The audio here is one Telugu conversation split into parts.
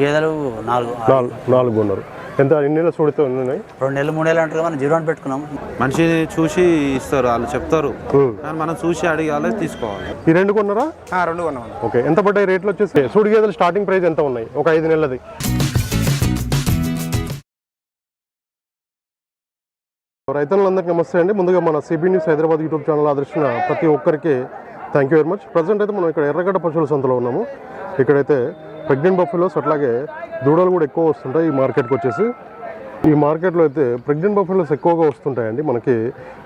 గేదెలు నాలుగు నాలుగు కొన్నారు ఎంత ఎన్ని నెలల సూడితో ఉన్నాయి? రెండు నెలలు మూడు నెలలు అంటారు మనం జీరో అని పెట్టుకున్నాం మనిషిని చూసి ఇస్తారు వాళ్ళు చెప్తారు. కానీ మనం చూసి అడిగాలి తీసుకోవాలి. ఈ రెండు కొన్నారా? ఆ, రెండు కొన్నాం ఓకే ఎంత పడ్డాయి రేట్లు వచ్చేసి? సూడి గేదెలు స్టార్టింగ్ ప్రైస్ ఎంత ఉన్నాయి? ఒక ఐదు నెలలది. రైతులందరికీ నమస్తే అండి. ముందుగా మన CB news Hyderabad YouTube channel ఆదర్శించిన ప్రతి ఒక్కరికి thank you very much present అయితే మనం ఇక్కడ ఎర్రగడ్డ పశువుల సంతలో ఉన్నాము. ఇక్కడైతే ప్రెగ్నెంట్ బఫెలోస్ అట్లాగే దూడలు కూడా ఎక్కువ వస్తుంటాయి ఈ మార్కెట్కి వచ్చేసి. ఈ మార్కెట్లో అయితే ప్రెగ్నెంట్ బఫెలోస్ ఎక్కువగా వస్తుంటాయండి. మనకి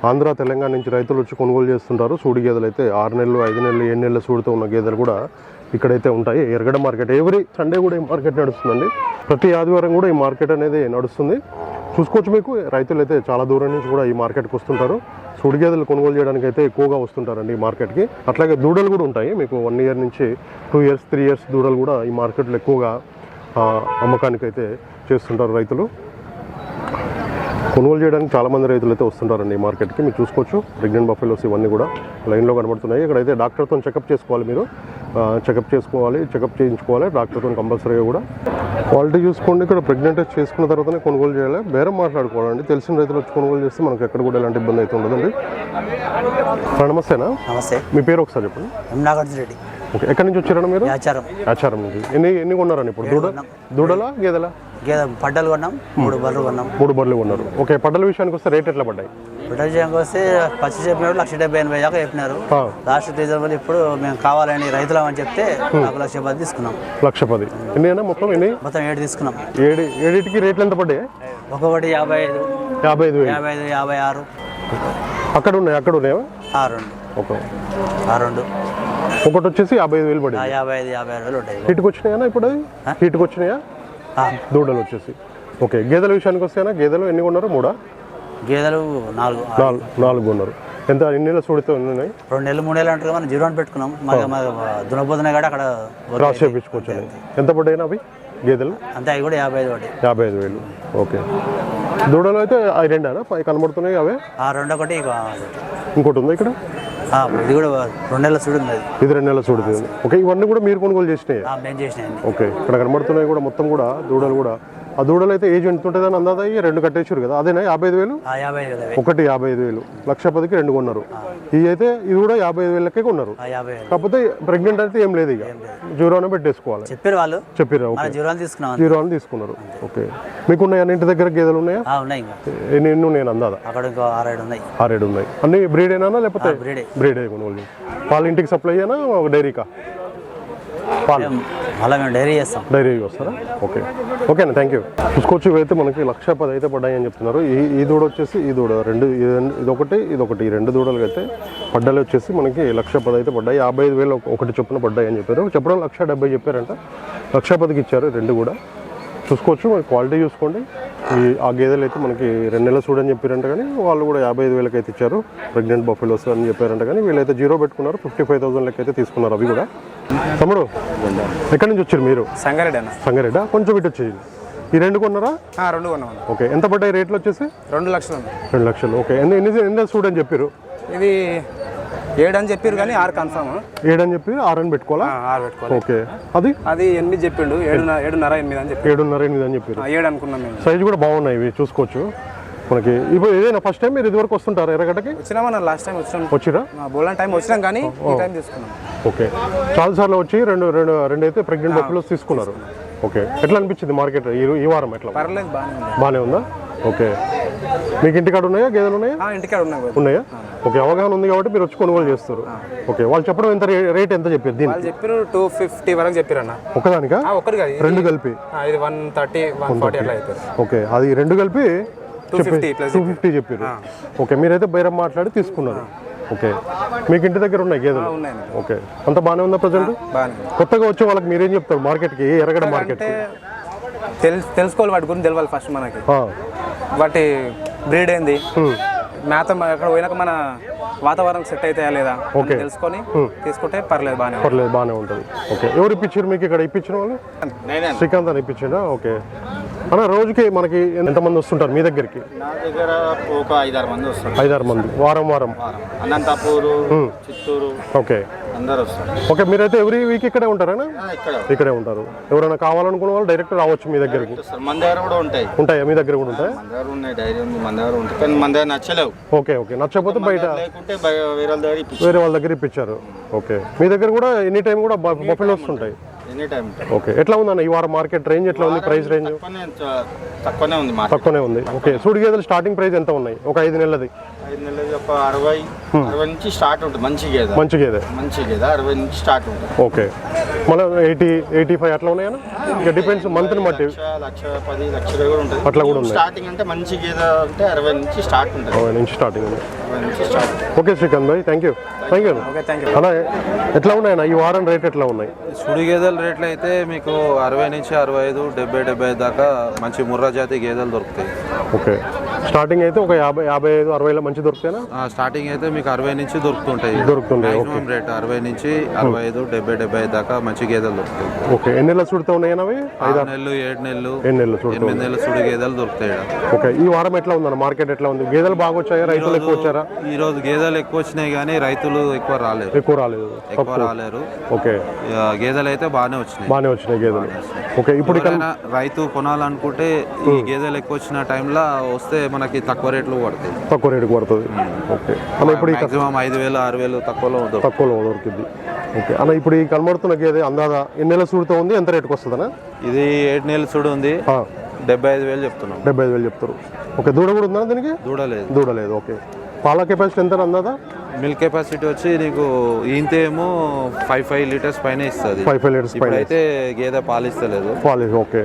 ఆంధ్ర తెలంగాణ నుంచి రైతులు వచ్చి కొనుగోలు చేస్తుంటారు. సూడి గేదెలు అయితే ఆరు నెలలు ఐదు నెలలు ఏడు నెలల సూడితో ఉన్న గేదెలు కూడా ఇక్కడైతే ఉంటాయి. ఎరగడ మార్కెట్ ఎవ్రీ సండే కూడా ఈ మార్కెట్ నడుస్తుందండి. ప్రతి ఆదివారం కూడా ఈ మార్కెట్ అనేది నడుస్తుంది. చూసుకోవచ్చు మీకు రైతులు అయితే చాలా దూరం నుంచి కూడా ఈ మార్కెట్కి వస్తుంటారు. సూడి గేదెలు కొనుగోలు చేయడానికి అయితే ఎక్కువగా వస్తుంటారండి ఈ మార్కెట్కి. అట్లాగే దూడలు కూడా ఉంటాయి. మీకు వన్ ఇయర్ నుంచి టూ ఇయర్స్ త్రీ ఇయర్స్ దూడలు కూడా ఈ మార్కెట్లో ఎక్కువగా అమ్మకానికి అయితే చేస్తుంటారు రైతులు. కొనుగోలు చేయడానికి చాలా మంది రైతులు అయితే వస్తుంటారండి ఈ మార్కెట్కి. మీరు చూసుకోవచ్చు. ప్రెగ్నెంట్ బఫెలోస్ ఇవన్నీ కూడా లైన్లో కనబడుతున్నాయి. ఇక్కడైతే డాక్టర్తో చెకప్ చేసుకోవాలి మీరు. చెకప్ చేసుకోవాలి చెకప్ చేయించుకోవాలి. డాక్టర్తో కంపల్సరీగా కూడా. క్వాలిటీ చూసుకోండి. ఇక్కడ ప్రెగ్నెంట్ చేసుకున్న తర్వాతనే కొనుగోలు చేయాలి. బేరం మాట్లాడుకోవాలండి. తెలిసిన రైతులు వచ్చి కొనుగోలు చేస్తే మనకు ఎక్కడ కూడా ఎలాంటి ఇబ్బంది అయితే ఉండదండి. నమస్తేనా? నమస్తే. మీ పేరు ఒకసారి చెప్పండి. ఎమ్నాగార్జున రెడ్డి. ఓకే. ఎక్కడి నుంచి వచ్చారన్నా మీరు? ఆచారం ఆచారం నుంచి. ఎన్ని ఎన్ని కొన్నారని ఇప్పుడు? దూడ దూడలా గేదెలా? గేదె పడ్డలు కొన్నాం మూడు బర్రెలు కొన్నాం. మూడు బర్రెలు కొన్నారు. ఓకే పడ్డల విషయానికి వస్తే రేట్ ఎట్లా పడ్డాయి? పడ్డల విషయానికి వస్తే పచ్చి చెప్పినప్పుడు లక్ష డెబ్బై ఎనభై దాకా చెప్పినారు. లాస్ట్ రీజనబుల్ ఇప్పుడు మేము కావాలని రైతులం అని చెప్తే నాకు లక్ష పది తీసుకున్నాం. లక్ష పది. ఎన్ని మొత్తం ఎన్ని? మొత్తం ఏడు తీసుకున్నాం. ఏడు ఏడింటికి రేట్లు ఎంత పడ్డాయి? ఒక్కొక్కటి యాభై ఐదు. యాభై ఐదు యాభై ఐదు యాభై ఆరు. అక్కడ ఉన్నాయి అక్కడ ఉన్నాయా? ఆ రెండు. ఒక. ఆ రెండు. ఒకటి వచ్చేసి యాభై ఐదు వేలు పడింది యాభై ఐదు యాభై ఆరు వేలు ఉంటాయి. హీట్కి వచ్చినాయా ఇప్పుడు హీట్కి వచ్చినాయా దూడలు వచ్చేసి. ఓకే గేదెల విషయానికి వస్తేనా గేదెలు ఎన్ని కొన్నారు? మూడా? గేదెలు నాలుగు. నాలుగు కొన్నారు. ఎంత ఎన్ని నెలల ఎన్ని ఉన్నాయి? రెండు నెలలు మూడు నెలలు అంటారు మనం జీరో అని పెట్టుకున్నాం. దునపోతున్నాయి కూడా అక్కడ క్రాస్ చేయించుకోవచ్చు ఎంత పడ్డాయినా అవి గేదెలు? అంతే అవి కూడా యాభై ఐదు పడ్డాయి. యాభై ఐదు వేలు. ఓకే. దూడలు అయితే పై కనబడుతున్నాయి అవే? ఆ రెండు ఒకటి ఇక ఇంకోటి ఉందా ఇక్కడ? ఇది కూడా రెండు నెలల చూడు ఇది రెండు నెలల సూడితో ఓకే ఇవన్నీ కూడా మీరు కొనుగోలు చేసినాయి? మేము చేసినాయండి. ఓకే ఇక్కడ కనబడుతున్నాయి కూడా మొత్తం కూడా దూడలు కూడా. ఆ దూడలు అయితే ఏజ్ ఎంత ఉంటుందని అందాదా? ఈ రెండు కట్టేసారు కదా. అదేనా? యాభై ఐదు వేలు. ఒకటి యాభై ఐదు వేలు. లక్ష పదికి రెండు కొన్నారు. ఇవి అయితే ఇది కూడా యాభై ఐదు వేలకే కొన్నారు. కాకపోతే ప్రెగ్నెంట్ అయితే ఏం లేదు ఇక. జీరోనే పెట్టేసుకోవాలి. చెప్పారు వాళ్ళు. చెప్పిరా జీరో అని తీసుకున్నారు. ఓకే. మీకు ఉన్నాయా ఇంటి దగ్గర గేదెలు ఉన్నాయా? ఎన్ని ఎన్ని ఉన్నాయి అందాదా? ఆరేడు ఉన్నాయి. ఆరేడు ఉన్నాయి. అన్ని బ్రీడ్ అయినా లేకపోతే బ్రీడే. కొనుగోలు. పాలు ఇంటికి సప్లై అయినా డైరీకా? పాలు. మేము డైరీ చేస్తాం. డైరీ వస్తారా ఓకే. ఓకేనా థ్యాంక్ యూ చూసుకోవచ్చు ఇవైతే మనకి లక్ష పది అయితే పడ్డాయి అని చెప్తున్నారు. ఈ ఈ దూడ వచ్చేసి ఈ దూడ రెండు ఇది రెండు- ఇదొకటి ఇదొకటి. ఈ రెండు దూడలు అయితే పడ్డాలు వచ్చేసి మనకి లక్ష పది అయితే పడ్డాయి. యాభై ఐదు వేలు ఒక- ఒకటి చొప్పున పడ్డాయి అని చెప్పారు. చెప్పడం లక్ష డెబ్బై చెప్పారంట. లక్ష పదికి ఇచ్చారు రెండు కూడా. చూసుకోవచ్చు. మరి క్వాలిటీ చూసుకోండి. ఈ ఆ గేదెలు అయితే మనకి రెండు నెలలు చూడని చెప్పారంట కానీ వాళ్ళు కూడా యాభై ఐదు వేలకి అయితే ఇచ్చారు ప్రెగ్నెంట్ బఫెలోస్ అని చెప్పారంట కానీ వీళ్ళైతే జీరో పెట్టుకున్నారు. ఫిఫ్టీ ఫైవ్ థౌసండ్ లెక్క అయితే తీసుకున్నారు అవి కూడా. తమ్ముడు ఎక్కడి నుంచి వచ్చారు మీరు? సంగారెడ్డి అన్న. సంగారెడ్డా? కొంచెం ఇటు వచ్చేది ఈ రెండు కొన్నారా? రెండు కొన్నాం ఓకే. ఎంత పడ్డాయి రేట్లు వచ్చేసి? రెండు లక్షలు రెండు లక్షలు. ఓకే. ఎన్ని ఎన్ని ఎన్ని చూడని చెప్పారు? ఇది ఏడు అని చెప్పారు కానీ ఆరు కన్ఫామ్ ఏడని చెప్పి ఆరు అని పెట్టుకోవాలా ఆరు పెట్టుకోవాలి. ఓకే. అది? అది ఎనిమిది చెప్పిండు. ఏడున్నర ఏడున్నర ఎనిమిది అని చెప్పి ఏడున్నర ఎనిమిది అని చెప్పారు. ఏడు అనుకున్నాం మేము. సైజు కూడా బాగున్నాయి ఇవి చూసుకోవచ్చు. మనకి ఇప్పుడు ఏదైనా ఫస్ట్ టైం మీరు ఇదివరకు వస్తుంటారు ఎర్రగడ్డకి? వచ్చినామన్న లాస్ట్ టైం వచ్చినాం. వచ్చిరా? బోలాన్ టైం వచ్చినాం కానీ ఈ టైం తీసుకున్నాం. ఓకే. చాలా సార్లు వచ్చి రెండు రెండు రెండు అయితే ప్రెగ్నెంట్ బఫెలోస్ తీసుకున్నారు. ఓకే. ఎట్లా అనిపించింది మార్కెట్ ఈ ఈ వారం ఎట్లా పర్లేదు బాగానే ఉందా? ఓకే. మీకు ఇంటికాడ ఉన్నాయా? గేదెలు ఉన్నాయా? ఇంటికాడ ఉన్నాయి. ఉన్నాయా? ఓకే అవగాహన ఉంది కాబట్టి మీరు వచ్చి కొనుగోలు చేస్తారు. ఓకే వాళ్ళు చెప్పడం ఎంత రేట్ ఎంత చెప్పారు వాళ్ళు చెప్పారు టూ ఫిఫ్టీ వరకు చెప్పారు అన్న ఒకదానికా ఇది- రెండు కలిపి. ఆ, ఇది వన్ థర్టీ వన్ ఫార్టీ అట్లా ఓకే అది రెండు కలిపి టూ ఫిఫ్టీ చెప్పారు. ఓకే మీరైతే బైరం మాట్లాడి తీసుకున్నారు. ఓకే మీకు ఇంటి దగ్గర ఉన్నాయి గేదెలు? ఓకే అంత బాగానే ఉందా ప్రజెంట్. కొత్తగా వచ్చే వాళ్ళకి మీరేం చెప్తారు? మార్కెట్కి ఎరగడ మార్కెట్ తెలుసుకోవాలి వాటి గురించి తెలియాలి ఫస్ట్ మనకి. వాటి బ్రీడ్ ఏంది? మేత అక్కడ పోయినాక మన వాతావరణం సెట్ అవుతాయా లేదా ఓకే. తెలుసుకొని తీసుకుంటే పర్లేదు బాగానే ఉంది. పర్లేదు బాగానే ఉంటుంది. ఓకే. ఎవరు ఇప్పించారు మీకు ఇక్కడ? ఇప్పించిన వాళ్ళు? శ్రీకాంత్ అని ఇప్పించిండా? ఓకే. అన్న రోజుకి మనకి ఎంతమంది వస్తుంటారు మీ దగ్గరికి? నా దగ్గర ఒక ఐదారు మంది వస్తారు ఐదారు మంది. వారం వారం. అనంతపూరు చిత్తూరు. ఓకే. అందరు వస్తారు. ఓకే మీరైతే ఎవ్రీ వీక్ ఇక్కడే ఉంటారేనా? ఆ, ఇక్కడ ఉంటారు. ఎవరైనా కావాలనుకున్న వాళ్ళు డైరెక్ట్ రావచ్చు మీ దగ్గరికి. మన దగ్గర కూడా ఉంటాయి. ఉంటాయా? మీ దగ్గర కూడా ఉంటాయా? మన దగ్గర ఉన్నాయి డైరీ ఉంది మన దగ్గర ఉంటాయి. కానీ మన దగ్గర నచ్చలేవు. Okay okay. నచ్చకపోతే బయట లేకుంటే వేరే వాళ్ళ దగ్గర ఇప్పించి వేరే వాళ్ళ దగ్గర ఇప్పించారు. ఓకే. మీ దగ్గర కూడా ఎనీ టైం కూడా బఫెలోస్ ఉంటాయి. ఎనీ టైం ఉంటాయి. ఓకే. ఎట్లా ఉందన్న ఈ వారం మార్కెట్ రేంజ్ ఎట్లా ఉంది? Price range? తక్కువనే ఉంది తక్కువనే ఉంది. ఓకే. సూడి గేదెలు స్టార్టింగ్ ప్రైస్ ఎంత ఉన్నాయి? ఒక ఐదు నెలలది. ఐదు ఒక అరవై అరవై నుంచి స్టార్ట్ ఉంటుంది మంచి గేద. మంచి గేదె. మంచి గేద అరవై నుంచి స్టార్ట్ ఉంటుంది. ఓకే. మళ్ళీ ఎయిటీ ఎయిటీ ఫైవ్ అట్లా ఉన్నాయా ఇక డిపెండ్స్ మంత్ని బట్టి. లక్ష పది లక్ష కూడా ఉంటుంది. అట్లా కూడా. స్టార్టింగ్ అంటే మంచి గేద అంటే అరవై నుంచి స్టార్ట్ ఉంటుంది. అరవై నుంచి స్టార్టింగ్ ఉంది. అరవై నుంచి స్టార్ట్ ఓకే శ్రీకాంత్ భాయ్ థ్యాంక్ యూ థ్యాంక్ యూ అలా ఎట్లా ఉన్నాయన్న ఈ వారం రేట్ ఎట్లా ఉన్నాయి? సుడి గేదెల రేట్లు అయితే మీకు అరవై నుంచి అరవై ఐదు డెబ్బై డెబ్బై ఐదు దాకా మంచి ముర్రా జాతి గేదెలు దొరుకుతాయి. ఓకే. స్టార్టింగ్ అయితే ఒక యాభై యాభై ఐదు అరవైలో మంచి దొరుకుతాయినా ఆ, స్టార్టింగ్ అయితే మీకు అరవై నుంచి దొరుకుతుంటాయి. దొరుకుతుంటాయి, మాక్సిమం రేట్ అరవై నుంచి అరవై ఐదు డెబ్బై డెబ్బై ఐదు దాకా మంచి గేదెలు దొరుకుతాయి. ఓకే. ఎన్ని నెలలు చుడుతూ ఉన్నాయన్నా అవి? ఆరు నెలలు ఏడు నెలలు ఎన్ని నెలలు చుడుతూ ఎనిమిది నెలలు సుడి గేదెలు దొరుకుతాయి. ఓకే. ఈ వారం ఎట్లా ఉందన్న? మార్కెట్ ఎట్లా ఉంది? గేదెలు బాగా వచ్చాయా? రైతులు ఎక్కువ వచ్చారా? ఈ రోజు గేదెలు ఎక్కువ వచ్చినాయి కానీ రైతులు ఎక్కువ రాలేరు ఎక్కువ రాలేదు. ఎక్కువ రాలేరు. ఓకే. గేదెలు అయితే బాగానే వచ్చినాయి. బాగానే వచ్చినాయి గేదెలు. ఓకే. ఇప్పుడు రైతు కొనాలనుకుంటే ఈ గేదెలు ఎక్కువ వచ్చిన టైంలో వస్తే మనకి తక్కువ రేట్లు పడతాయి. తక్కువ రేటుకి పడుతుంది. ఓకే. అన్న ఇప్పుడు మాక్సిమం ఐదు వేలు ఆరు వేలు తక్కువలో దొరుకుతాయి తక్కువలో దొరికింది. ఓకే. అన్న ఇప్పుడు ఈ కనబడుతున్న గేదె అందాదా ఎన్ని నెలల సూడితో ఉంది? ఎంత రేటుకి వస్తుందన్నా? ఇది ఏడు నెలలు చూడు ఉంది. డెబ్బై ఐదు వేలు చెప్తున్నాం. డెబ్బై ఐదు వేలు చెప్తారు. ఓకే. దూడ కూడా ఉందా దీనికి? దూడలేదు దూడ లేదు. ఓకే. పాల కెపాసిటీ ఎంత అందాదా మిల్క్ కెపాసిటీ వచ్చి నీకు ఈంత ఏమో ఫైవ్ ఫైవ్ లీటర్స్ పైన ఇస్తుంది. ఫైవ్ ఫైవ్ లీటర్స్ పైన ఇప్పుడైతే గేదె పాలిస్తలేదు. Polish okay.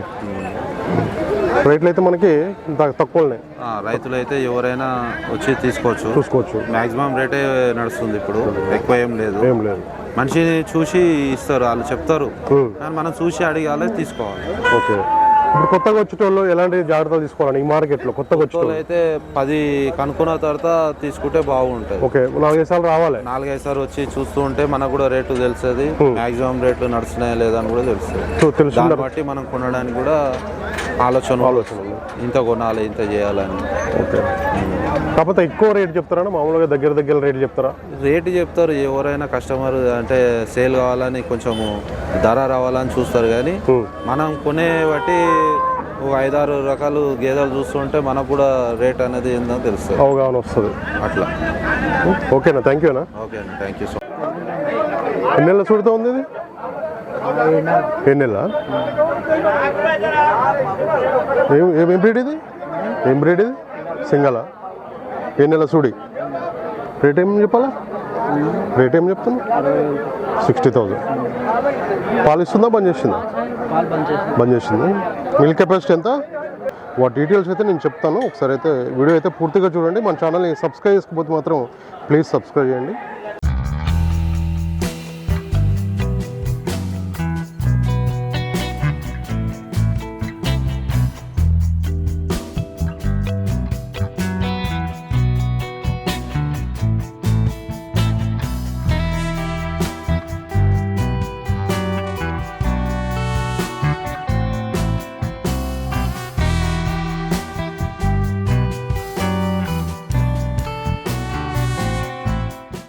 రేట్లు అయితే మనకి త- తక్కువనే. ఆ, రైతులు అయితే ఎవరైనా వచ్చి తీసుకోవచ్చు. చూసుకోవచ్చు. మాక్సిమం రేటే నడుస్తుంది ఇప్పుడు. ఎక్కువ ఏం లేదు. ఏం లేదు. మనిషిని చూసి ఇస్తారు వాళ్ళు చెప్తారు. కానీ మనం చూసి అడిగాలి తీసుకోవాలి. ఓకే. ఇప్పుడు కొత్తగా వచ్చేటోళ్ళు ఎలాంటి జాగ్రత్తలు తీసుకోవాలండి? ఈ మార్కెట్లో కొత్తగా వచ్చేటోళ్ళు. అయితే పది కనుక్కున్న తర్వాత తీసుకుంటే బాగుంటుంది. ఓకే నాలుగైదు సార్లు రావాలి. నాలుగైదు సార్లు వచ్చి చూస్తూ ఉంటే మనకు కూడా రేటు తెలుస్తుంది. మాక్సిమం రేట్లు నడుస్తున్నాయా లేదా అని కూడా తెలుస్తుంది. దాన్ని బట్టి మనం కొనడానికి కూడా ఆలోచన ఆలోచన ఇంత కొనాలి ఇంత చేయాలని. ఓకే. కాకపోతే ఎక్కువ రేట్ చెప్తారా మామూలుగా దగ్గర దగ్గర రేట్ చెప్తారా? రేటు చెప్తారు ఎవరైనా కస్టమర్ అంటే సేల్ కావాలని కొంచెము ధర రావాలని చూస్తారు కానీ. మనం కొనే బట్టి ఒక ఐదారు రకాలు గేదెలు చూస్తుంటే మనకు కూడా రేట్ అనేది ఏందో తెలుస్తుంది. అవగాహన వస్తుంది. అట్లా. ఓకేనా? థ్యాంక్ యూ అన్న. ఓకే అండి థ్యాంక్ యూ సో ఎన్ని నెలల చూడుతూ ఉంది ఇది? ఎన్ని నెలల? ఏం బ్రీడ్ ఇది? ఏం బ్రీడ్ ఇది? సింగలా? ఏ నెల చూడి రేట్ ఏం చెప్పాలా? రేట్ ఏం చెప్తున్నా సిక్స్టీ థౌజండ్ పాలు ఇస్తుందా బంద్ చేసిందా. బంద్ చేసింది? మిల్క్ కెపాసిటీ ఎంత? వాటి డీటెయిల్స్ అయితే నేను చెప్తాను. ఒకసారి అయితే వీడియో అయితే పూర్తిగా చూడండి. మన ఛానల్ని సబ్స్క్రైబ్ చేసుకోకపోతే మాత్రం ప్లీజ్ సబ్స్క్రైబ్ చేయండి.